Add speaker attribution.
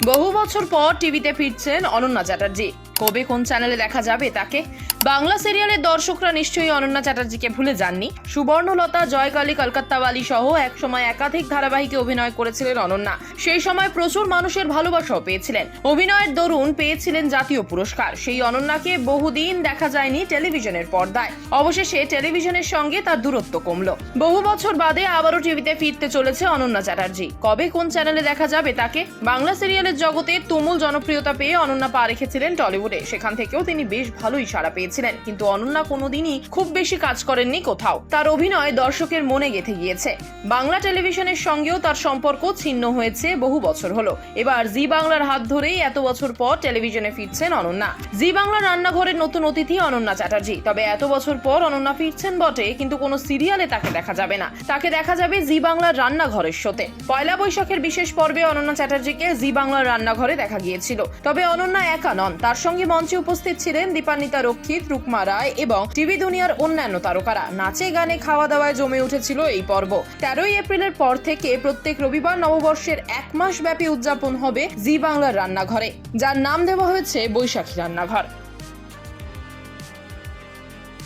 Speaker 1: বহু বছর পর টিভিতে ফিরছেন অনন্যা চ্যাটার্জি। কবে কোন চ্যানেলে দেখা যাবে তাকে? বাংলা সিরিয়ালের দর্শকরা নিশ্চয়ই অনন্যা চ্যাটার্জিকে ভুলে যাননি। সুবর্ণলতা, জয়কালী, কলকাত্তাওয়ালি সহ একসময় একাধিক ধারাবাহিকে অভিনয় করেছিলেন অনন্যা। সেই সময় প্রচুর মানুষের ভালোবাসাও পেয়েছিলেন। অভিনয়ের দরুন পেয়েছিলেন জাতীয় পুরস্কার। সেই অনন্যাকে বহুদিন দেখা যায়নি টেলিভিশনের পর্দায়। অবশেষে টেলিভিশনের সঙ্গে তার দূরত্ব কমল। বহু বছর বাদে আবারও টিভিতে ফিরতে চলেছে অনন্যা চ্যাটার্জি। কবে কোন চ্যানেলে দেখা যাবে তাকে? বাংলা সিরিয়ালের জগতে তুমুল জনপ্রিয়তা পেয়ে অনন্যা পা রেখেছিলেন টলিউডে। সেখান থেকেও তিনি বেশ ভালোই সাড়া পেয়েছিলেন কিন্তু অনন্যা কোনোদিনই খুব বেশি কাজ করেননি কোথাও। তার অভিনয় দর্শকের মনে গেঁথে গিয়েছে। বাংলা টেলিভিশনের সঙ্গেও তার সম্পর্ক ছিন্ন হয়েছে বহু বছর হলো। এবার জি বাংলার হাত ধরেই এত বছর পর টেলিভিশনে ফিরছেন অনন্যা। জি বাংলা রান্নাঘরের নতুন অতিথি অনন্যা চ্যাটার্জি। তবে এত বছর পর অনন্যা ফিরছেন বটে, কিন্তু কোনো সিরিয়ালে তাকে দেখা যাবে না। তাকে দেখা যাবে জি বাংলার রান্নাঘরের শোতে পয়লা বৈশাখের বিশেষ পর্বে অনন্যা চ্যাটার্জিকে জি বাংলার রান্নাঘরে দেখা গিয়েছিল। তবে অনন্যা একা নন। তার সঙ্গে মঞ্চে উপস্থিত ছিলেন দীপান্বিতা রক্ষিত রুকমা রায় এবং টিভি দুনিয়ার অন্যান্য তারকারা নাচে গানে খাওয়া দাওয়ায় জমে উঠেছিল এই পর্ব। তেরোই এপ্রিলের পর থেকে প্রত্যেক রবিবার নববর্ষের এক মাস ব্যাপী উদযাপন হবে জি বাংলার রান্নাঘরে, যার নাম দেওয়া হয়েছে বৈশাখী রান্নাঘর।